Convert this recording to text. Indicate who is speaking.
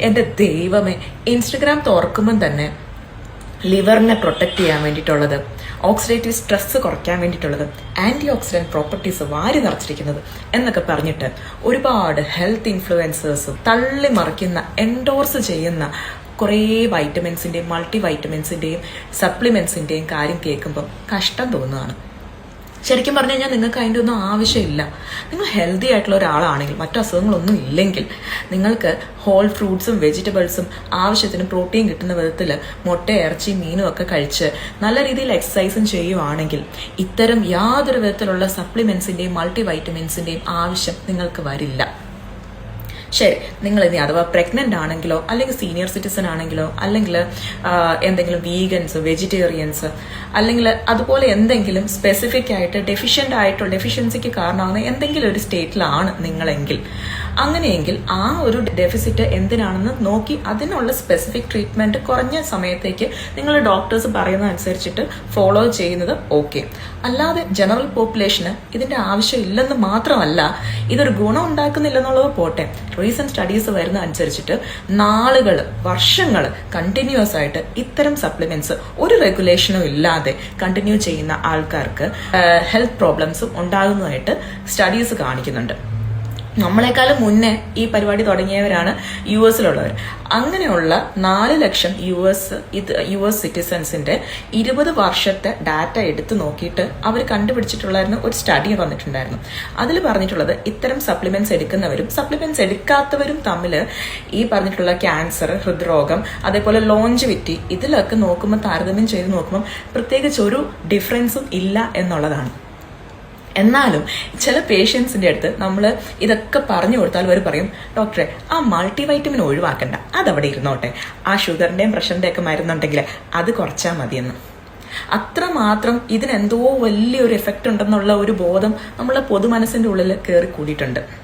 Speaker 1: എന്റെ ദൈവമേ ഇൻസ്റ്റഗ്രാം തുറക്കുമ്പം തന്നെ ലിവറിനെ പ്രൊട്ടക്റ്റ് ചെയ്യാൻ വേണ്ടിയിട്ടുള്ളത് ഓക്സിഡേറ്റീവ് സ്ട്രെസ് കുറയ്ക്കാൻ വേണ്ടിയിട്ടുള്ളത് ആന്റി ഓക്സിഡന്റ് പ്രോപ്പർട്ടീസ് വാരി നിറച്ചിരിക്കുന്നത് എന്നൊക്കെ പറഞ്ഞിട്ട് ഒരുപാട് ഹെൽത്ത് ഇൻഫ്ലുവൻസേഴ്സ് തള്ളി മറിക്കുന്ന എൻഡോഴ്സ് ചെയ്യുന്ന കുറേ വൈറ്റമിൻസിന്റെയും മൾട്ടി വൈറ്റമിൻസിന്റെയും സപ്ലിമെൻസിന്റെയും കാര്യം കേൾക്കുമ്പോൾ കഷ്ടം തോന്നുകയാണ്. ശരിക്കും പറഞ്ഞു കഴിഞ്ഞാൽ നിങ്ങൾക്ക് അതിന്റെ ഒന്നും ആവശ്യമില്ല. നിങ്ങൾ ഹെൽത്തി ആയിട്ടുള്ള ഒരാളാണെങ്കിൽ മറ്റു അസുഖങ്ങളൊന്നും ഇല്ലെങ്കിൽ നിങ്ങൾക്ക് ഹോൾ ഫ്രൂട്ട്സും വെജിറ്റബിൾസും ആവശ്യത്തിന് പ്രോട്ടീൻ കിട്ടുന്ന വിധത്തിൽ മുട്ട ഇറച്ചി മീനും ഒക്കെ കഴിച്ച് നല്ല രീതിയിൽ എക്സസൈസും ചെയ്യുവാണെങ്കിൽ ഇത്തരം യാതൊരു വിധത്തിലുള്ള സപ്ലിമെൻസിന്റെയും മൾട്ടി വൈറ്റമിൻസിന്റെയും ആവശ്യം നിങ്ങൾക്ക് വരില്ല. ശരി നിങ്ങൾ ഇനി അഥവാ പ്രഗ്നന്റ് ആണെങ്കിലോ അല്ലെങ്കിൽ സീനിയർ സിറ്റിസൺ ആണെങ്കിലോ അല്ലെങ്കിൽ എന്തെങ്കിലും വീഗൻസ് വെജിറ്റേറിയൻസ് അല്ലെങ്കിൽ അതുപോലെ എന്തെങ്കിലും സ്പെസിഫിക് ആയിട്ട് ഡെഫിഷ്യന്റ് ആയിട്ടുള്ള ഡെഫിഷ്യൻസിക്ക് കാരണമാകുന്ന എന്തെങ്കിലും ഒരു സ്റ്റേറ്റിലാണ് നിങ്ങളെങ്കിൽ അങ്ങനെയെങ്കിൽ ആ ഒരു ഡെഫിസിറ്റ് എന്തിനാണെന്ന് നോക്കി അതിനുള്ള സ്പെസിഫിക് ട്രീറ്റ്മെന്റ് കുറഞ്ഞ സമയത്തേക്ക് നിങ്ങൾ ഡോക്ടേഴ്സ് പറയുന്ന അനുസരിച്ചിട്ട് ഫോളോ ചെയ്യുന്നത് ഓക്കെ അല്ലാതെ ജനറൽ പോപ്പുലേഷന് ഇതിന്റെ ആവശ്യം ആവശ്യമില്ലെന്ന് മാത്രമല്ല ഇതൊരു ഗുണം ഉണ്ടാക്കുന്നില്ലെന്നുള്ളത് പോട്ടെ. റീസെന്റ് സ്റ്റഡീസ് വരുന്ന അനുസരിച്ചിട്ട് നാളുകൾ വർഷങ്ങൾ കണ്ടിന്യൂസ് ആയിട്ട് ഇത്തരം സപ്ലിമെന്റ്സ് ഒരു റെഗുലേഷനും ഇല്ലാതെ കണ്ടിന്യൂ ചെയ്യുന്ന ആൾക്കാർക്ക് ഹെൽത്ത് പ്രോബ്ലംസും ഉണ്ടാകുന്നതായിട്ട് സ്റ്റഡീസ് കാണിക്കുന്നുണ്ട്. നമ്മളെക്കാളും മുന്നേ ഈ പരിപാടി തുടങ്ങിയവരാണ് യു എസിലുള്ളവർ അങ്ങനെയുള്ള നാല് ലക്ഷം യു എസ് ഇത് യു എസ് സിറ്റിസൺസിന്റെ ഇരുപത് വർഷത്തെ ഡാറ്റ എടുത്തു നോക്കിയിട്ട് അവർ കണ്ടുപിടിച്ചിട്ടുള്ളായിരുന്നു ഒരു സ്റ്റഡി വന്നിട്ടുണ്ടായിരുന്നു. അതിൽ പറഞ്ഞിട്ടുള്ളത് ഇത്തരം സപ്ലിമെന്റ്സ് എടുക്കുന്നവരും സപ്ലിമെന്റ്സ് എടുക്കാത്തവരും തമ്മിൽ ഈ പറഞ്ഞിട്ടുള്ള ക്യാൻസർ ഹൃദ്രോഗം അതേപോലെ ലോഞ്ചിവിറ്റി ഇതിലൊക്കെ നോക്കുമ്പോൾ താരതമ്യം ചെയ്ത് നോക്കുമ്പോൾ പ്രത്യേകിച്ച് ഒരു ഡിഫറൻസും ഇല്ല എന്നുള്ളതാണ്. എന്നാലും ചില പേഷ്യൻസിന്റെ അടുത്ത് നമ്മൾ ഇതൊക്കെ പറഞ്ഞു കൊടുത്താൽ അവർ പറയും ഡോക്ടറെ ആ മൾട്ടി വൈറ്റമിൻ ഒഴിവാക്കണ്ട. അതവിടെ ഇരുന്നോട്ടെ. ആ ഷുഗറിന്റെയും പ്രഷറിന്റെയും ഒക്കെ മരുന്നുണ്ടെങ്കിൽ അത് കുറച്ചാൽ മതിയെന്ന്. അത്രമാത്രം ഇതിനെന്തോ വലിയൊരു എഫക്റ്റ് ഉണ്ടെന്നുള്ള ഒരു ബോധം നമ്മളെ പൊതുമനസ്സിന്റെ ഉള്ളിൽ കയറി കൂടിയിട്ടുണ്ട്